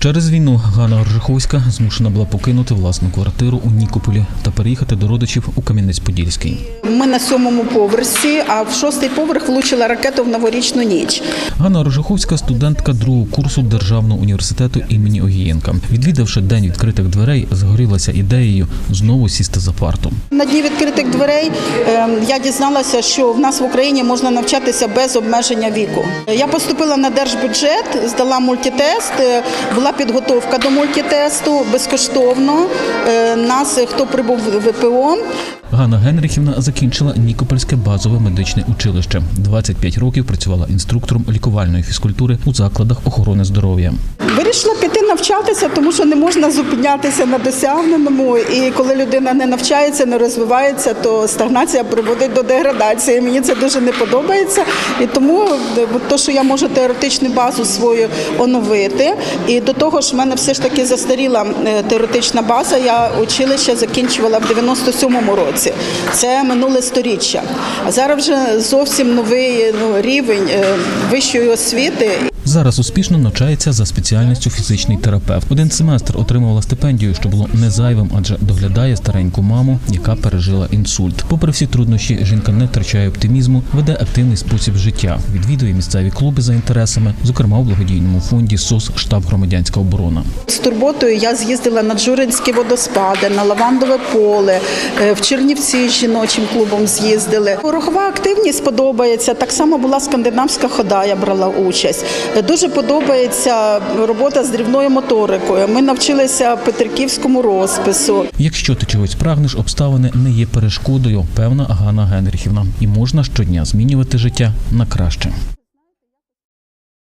Через війну Ганна Оржиховська змушена була покинути власну квартиру у Нікополі та переїхати до родичів у Кам'янець-Подільський. Ми на сьомому поверсі, а в шостий поверх влучила ракета в новорічну ніч. Ганна Оржиховська студентка другого курсу Державного університету імені Огієнка. Відвідавши день відкритих дверей, згорілася ідеєю знову сісти за парту. На дні відкритих дверей е, я дізналася, що в нас в Україні можна навчатися без обмеження віку. Я поступила на держбюджет, здала мультитест. е, Була підготовка до мультитесту безкоштовно. Е, Нас, е, хто прибув в ВПО, Ганна Генрихівна закінчила Нікопольське базове медичне училище. 25 років працювала інструктором лікувальної фізкультури у закладах охорони здоров'я. Вирішила піти навчатися, тому що не можна зупинятися на досягненому. І коли людина не навчається, не розвивається, то стагнація приводить до деградації. Мені це дуже не подобається. І тому е, то, що я можу теоретичну базу свою оновити. І до того ж, в мене все ж таки застаріла е, теоретична база. Я училище закінчувала в 97-му році. Це минуле сторіччя. А зараз вже зовсім новий ну, рівень е, вищої освіти. Зараз успішно навчається за спеціальністю фізичний терапевт. Один семестр отримувала стипендію, що було не зайвим, адже доглядає стареньку маму, яка пережила інсульт. Попри всі труднощі, жінка не втрачає оптимізму, веде активний спосіб життя, відвідує місцеві клуби за інтересами, зокрема у благодійному фонді СОС штаб громадянська оборона. З турботою я з'їздила на Джуринські водоспади, на Лавандове поле, е, в Чернівці з жіночим клубом з'їздили. Рухова активність подобається. Так само була скандинавська хода, я брала участь. Дуже подобається робота з дрібною моторикою. Ми навчилися петриківському розпису. Якщо ти чогось прагнеш, обставини не є перешкодою, певна Ганна Генрихівна, і можна щодня змінювати життя на краще.